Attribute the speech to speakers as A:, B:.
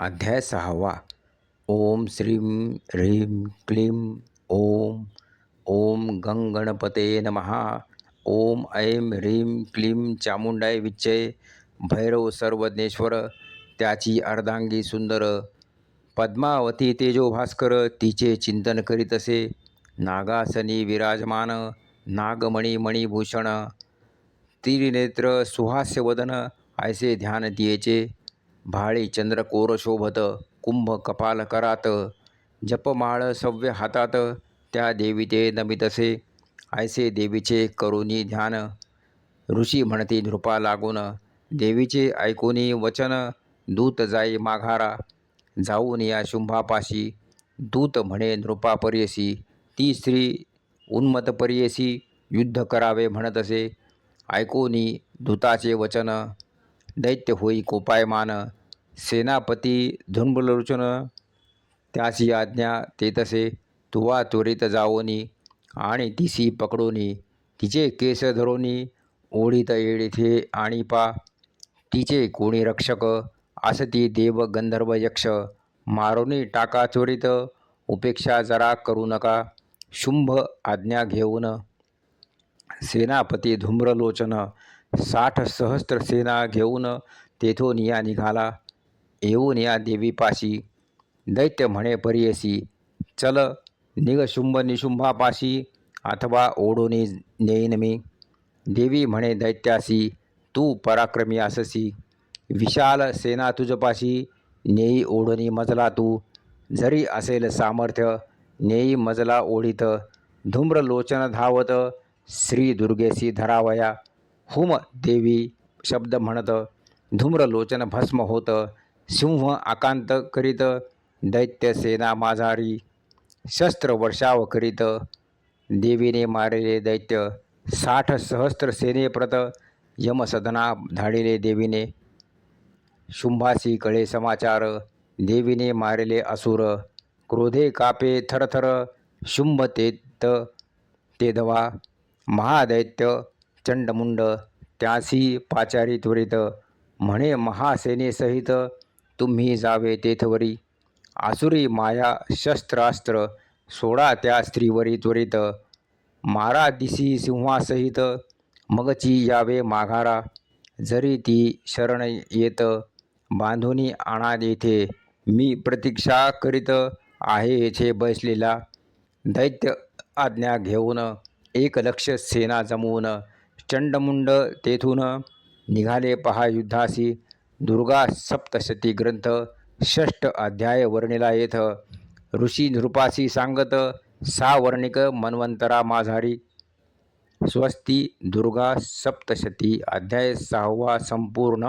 A: अध्याय सहावा. ओम श्रीं ह्रीं क्लीं ओम ओम गंग गणपते नमः. ओम ऐं ह्रीं क्लीं चामुंडाय विच्चय भैरव सर्वज्ञेश्वर त्याची अर्धांगी सुंदर पद्मावती तेजो भास्कर तिचे चिंतन करीत असे नागासनी विराजमान नागमणी मणिभूषण तिरिनेत्र सुहास्य वदन ऐसे ध्यान दियेचे भाळे चंद्रकोर शोभत कुंभ कपाल करात जपमाळ सव्य हातात त्या देवीचे नमितसे ऐसे देवीचे करुणी ध्यान. ऋषी म्हणती नृपा लागून देवीचे ऐकुनी वचन दूत जाई माघारा जाऊन या शुंभापाशी. दूत म्हणे नृपा पर्यसी ती स्त्री उन्मत पर्यसी युद्ध करावे म्हणत असे ऐकोनी दूताचे वचन. दैत्य होई कोपायमान सेनापती धुंबलोचन त्याची आज्ञा ते तसे तुवा त्वरित जावोनी आणि तिसी पकडोनी तिचे केस धरोनी ओढीत येळीथे आणि पा तिचे कोणी रक्षक आसती देव गंधर्व यक्ष मारोनी टाका त्वरित उपेक्षा जरा करू नका शुंभ आज्ञा घेऊन सेनापती धूम्रलोचन साठ सहस्त्र सेना घेऊन तेथून या निघाला. येऊन या देवीपाशी. दैत्य म्हणे परियसी चल निगशुंभ निशुंभापाशी अथवा ओढोनी नेईन मी. देवी म्हणे दैत्यासी तू पराक्रमी अससी. विशाल सेना तुझपाशी नेई ओढणी मजला तू. जरी असेल सामर्थ्य नेई मजला ओढीत. धूम्रलोचन धावत श्री दुर्गेसी धरावया. हुम देवी शब्द म्हणत धूम्रलोचन भस्म होत सिंह आकांत करीत दैत्य सेना माझारी शस्त्र वर्षाव करीत. देवीने मारिले दैत्य साठ सहस्त्र सेनेप्रत यमसदना धाडिले देवीने. शुंभासी कळे समाचार देवीने मारिले असुर क्रोधे कापे थरथर शुंभ तेत तेधवा महादैत्य चंडमुंड त्यासी पाचारी त्वरित म्हणे महासेनेसहित तुम्ही जावे तेथवरी. आसुरी माया शस्त्रास्त्र सोडा त्या स्त्रीवरी त्वरित. मारा दिसी सिंहासहित मगची यावे माघारा. जरी ती शरण येत बांधुनी आणा येथे. मी प्रतीक्षा करीत आहे येथे बसलेला. दैत्य आज्ञा घेऊन एक लक्ष सेना जमवून चंडमुंड तेथून निघाले पहा युद्धासी. दुर्गा सप्तशती ग्रंथ षष्ट अध्याय वर्णिला येथ ऋषी नृपासी सांगत सा वर्णिक मन्वंतरा माझारी स्वस्ती दुर्गा सप्तशती अध्याय सहावा संपूर्ण.